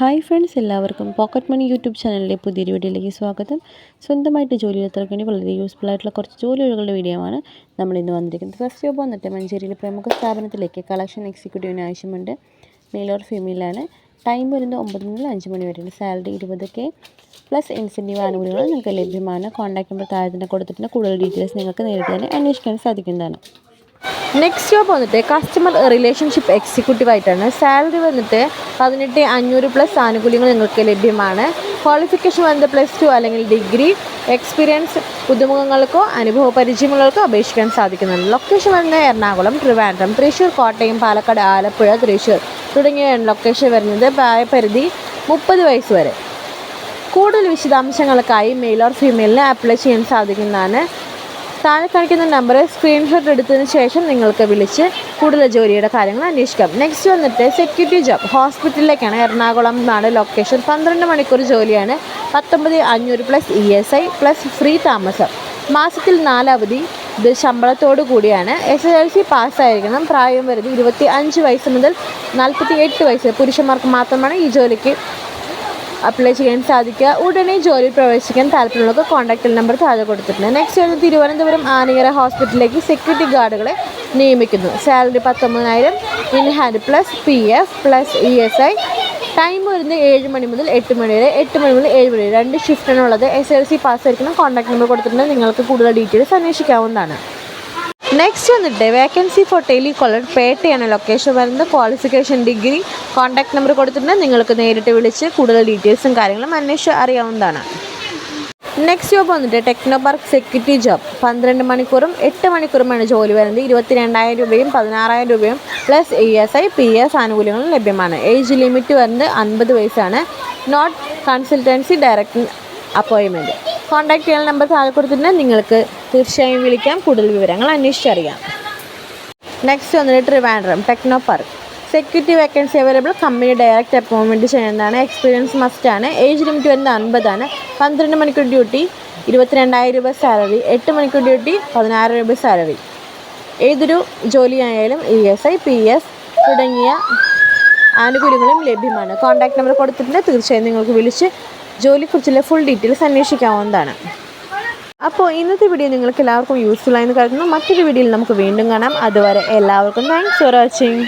Hi friends എല്ലാവർക്കും pocket money YouTube ചാനലിലെ പുതിയൊരു വീഡിയോയിലേക്ക് സ്വാഗതം. സ്വന്തമായിട്ട് ജോലി വേണ്ടി വളരെ യൂസ്ഫുൾ ആയിട്ടുള്ള കുറച്ച് ജോലി ഒഴികളുടെ വീഡിയോ ആണ് നമ്മൾ ഇന്ന് വന്നിരിക്കുന്നത്. ഫസ്റ്റ് ജോബ് വന്നിട്ട് മഞ്ചേരിയിലെ പ്രമുഖ സ്ഥാപനത്തിലേക്ക് കളക്ഷൻ എക്സിക്യൂട്ടീവിന് ആവശ്യമുണ്ട്. മെയിൽ ഓർ ഫീമെയിലാണ് ടൈം വരുന്നത് ഒമ്പത് മുതൽ അഞ്ച് മണി വരെയാണ്. സാലറി ഇരുപത് കെ പ്ലസ് ഇൻസെന്റീവ് ആനുകൂല്യങ്ങൾ നിങ്ങൾക്ക് ലഭ്യമാണ്. കോൺടാക്ട് നമ്പർ താഴെ തന്നെ കൊടുത്തിട്ടുണ്ട്. കൂടുതൽ ഡീറ്റെയിൽസ് നിങ്ങൾക്ക് നേരിട്ട് തന്നെ അന്വേഷിക്കാൻ സാധിക്കുന്നതാണ്. നെക്സ്റ്റ് ജോബ് വന്നിട്ട് കസ്റ്റമർ റിലേഷൻഷിപ്പ് എക്സിക്യൂട്ടീവ് ആയിട്ടാണ്. സാലറി വന്നിട്ട് പതിനെട്ട് അഞ്ഞൂറ് പ്ലസ് ആനുകൂല്യങ്ങൾ നിങ്ങൾക്ക് ലഭ്യമാണ്. ക്വാളിഫിക്കേഷൻ വന്നത് പ്ലസ് ടു അല്ലെങ്കിൽ ഡിഗ്രി എക്സ്പീരിയൻസ് പുതുമുഖങ്ങൾക്കോ അനുഭവ പരിചയമുള്ളവർക്കോ അപേക്ഷിക്കാൻ സാധിക്കുന്നതാണ്. ലൊക്കേഷൻ വരുന്നത് എറണാകുളം ട്രിവാൻഡ്രം തൃശ്ശൂർ കോട്ടയം പാലക്കാട് ആലപ്പുഴ തൃശ്ശൂർ തുടങ്ങിയ ലൊക്കേഷൻ വരുന്നത് പ്രായപരിധി മുപ്പത് വയസ്സ് വരെ. കൂടുതൽ വിശദാംശങ്ങൾക്കായി മെയിൽ ഓർ ഫീമെയിലിന് അപ്ലൈ ചെയ്യാൻ സാധിക്കുന്നതാണ്. താഴെ കാണിക്കുന്ന നമ്പർ സ്ക്രീൻഷോട്ട് എടുത്തതിന് ശേഷം നിങ്ങൾക്ക് വിളിച്ച് കൂടുതൽ ജോലിയുടെ കാര്യങ്ങൾ അന്വേഷിക്കാം. നെക്സ്റ്റ് വന്നിട്ട് സെക്യൂരിറ്റി ജോബ് ഹോസ്പിറ്റലിലേക്കാണ് എറണാകുളം നാട് ലൊക്കേഷൻ പന്ത്രണ്ട് മണിക്കൂർ ജോലിയാണ്. പത്തൊമ്പത് അഞ്ഞൂറ് plus E S I plus free താമസം. മാസത്തിൽ നാലവധി ഇത് ശമ്പളത്തോടു കൂടിയാണ്. എസ് എസ് എൽ സി പാസ്സായിരിക്കണം പ്രായം വരുന്നത് ഇരുപത്തി അഞ്ച് വയസ്സ് മുതൽ നാൽപ്പത്തി എട്ട് വയസ്സ് പുരുഷന്മാർക്ക് മാത്രമാണ് ഈ ജോലിക്ക് അപ്ലൈ ചെയ്യാൻ സാധിക്കുക. ഉടനെ ജോലിയിൽ പ്രവേശിക്കാൻ താല്പര്യമുള്ളവർക്ക് കോൺടാക്ട് നമ്പർ താഴെ കൊടുത്തിട്ടുണ്ട്. നെക്സ്റ്റ് വരുന്നത് തിരുവനന്തപുരം ആനകര ഹോസ്പിറ്റലിലേക്ക് സെക്യൂരിറ്റി ഗാർഡുകളെ നിയമിക്കുന്നു. Salary പത്തൊമ്പതിനായിരം in hand plus P F plus E S I time വരുന്നത് ഏഴ് മണി മുതൽ എട്ട് മണി വരെ. എട്ട് മണി മുതൽ ഏഴ് മണി വരെ. രണ്ട് ഷിഫ്റ്റാണ് ഉള്ളത്. എസ് എൽ സി പാസ് ആയിരിക്കണം കോൺടാക്ട് നമ്പർ കൊടുത്തിട്ടുണ്ട്. നിങ്ങൾക്ക് കൂടുതൽ ഡീറ്റെയിൽസ് അന്വേഷിക്കാവുന്നതാണ്. നെക്സ്റ്റ് വന്നിട്ട് വേക്കൻസി ഫോർ ടെലി കോളർ പേട്ടയാണ് ലൊക്കേഷൻ വരുന്നത്. ക്വാളിഫിക്കേഷൻ ഡിഗ്രി കോൺടാക്ട് നമ്പർ കൊടുത്തിട്ടുണ്ട്. നിങ്ങൾക്ക് നേരിട്ട് വിളിച്ച് കൂടുതൽ ഡീറ്റെയിൽസും കാര്യങ്ങളും അന്വേഷിച്ച് അറിയാവുന്നതാണ്. നെക്സ്റ്റ് ജോബ് വന്നിട്ട് ടെക്നോ പാർക്ക് സെക്യൂരിറ്റി ജോബ് പന്ത്രണ്ട് മണിക്കൂറും എട്ട് മണിക്കൂറുമാണ് ജോലി വരുന്നത്. ഇരുപത്തി രണ്ടായിരം രൂപയും പതിനാറായിരം രൂപയും plus E S I P S ആനുകൂല്യങ്ങളും ലഭ്യമാണ്. ഏജ് ലിമിറ്റ് വരുന്നത് അൻപത് വയസ്സാണ്. നോട്ട് കൺസൾട്ടൻസി ഡയറക്റ്റ് അപ്പോയിൻമെന്റ് കോൺടാക്ട് ചെയ്യാൻ നമ്പർ താഴെ കൊടുത്തിട്ടുണ്ട് നിങ്ങൾക്ക് തീർച്ചയായും വിളിക്കാം. കൂടുതൽ വിവരങ്ങൾ അന്വേഷിച്ചറിയാം നെക്സ്റ്റ് വന്നിട്ട് Trivandrum Technopark security vacancy available company direct അപ്പോയിൻമെന്റ് ചെയ്യുന്നതാണ്. എക്സ്പീരിയൻസ് മസ്റ്റാണ് ഏജ് ലിമിറ്റ് വരുന്നത് അൻപതാണ്. പന്ത്രണ്ട് മണിക്കൂർ ഡ്യൂട്ടി ഇരുപത്തിരണ്ടായിരം രൂപ സാലറി എട്ട് മണിക്കൂർ ഡ്യൂട്ടി പതിനായിരം രൂപ സാലറി ഏതൊരു ജോലിയായാലും E S I P S തുടങ്ങിയ ആനുകൂല്യങ്ങളും ലഭ്യമാണ്. കോൺടാക്ട് നമ്പർ കൊടുത്തിട്ടുണ്ട്. തീർച്ചയായും നിങ്ങൾക്ക് വിളിച്ച് ജോലിയെക്കുറിച്ചുള്ള ഫുൾ ഡീറ്റെയിൽസ് അന്വേഷിക്കാവുന്നതാണ്. അപ്പോൾ ഇന്നത്തെ വീഡിയോ നിങ്ങൾക്ക് എല്ലാവർക്കും യൂസ്ഫുൾ ആയെന്ന് കരുതുന്നു. മറ്റൊരു വീഡിയോയിൽ നമുക്ക് വീണ്ടും കാണാം. അതുവരെ എല്ലാവർക്കും താങ്ക്സ് ഫോർ വാച്ചിങ്